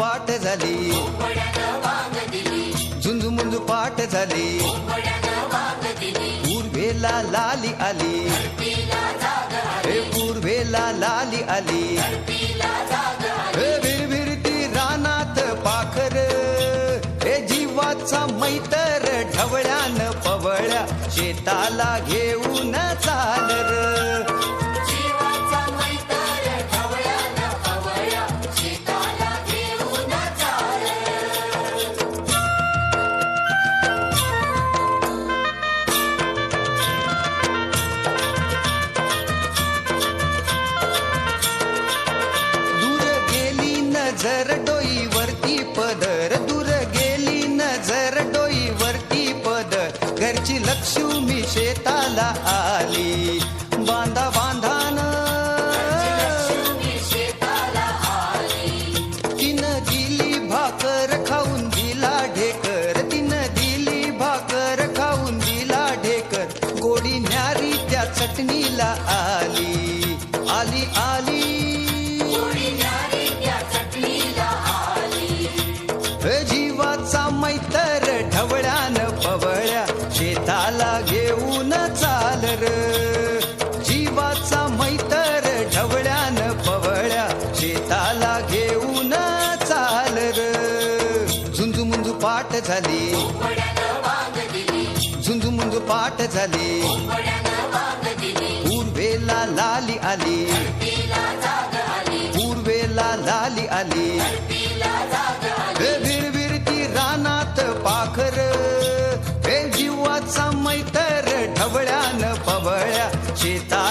पाठ झाली. झुंजू पाठ झाली. पूर्वेला लाली आली. हे पूर्वेला लाली आली. हे भिरभिरती रानात पाखर. हे जीवाचा मैतर ढवळ्यान पवळ्या शेताला घे नजर डोईवरती पदर दूर गेली नजर डोईवरती पदर घरची लक्ष्मी शेताला आली. बांधा बांधान. तिनं दिली भाकर खाऊन दिला ढेकर. तिनं दिली भाकर खाऊन दिला ढेकर. गोडी न्यारी त्या चटणीला आली. आली आली झाली. झुंजू मुंजू पाठ झाली. पूर्वेला लाली आली. पूर्वेला लाली आली. भिरभिरती रानात पाखर हे जीवाचा मैतर ढवळ्यान पवळ्या शेता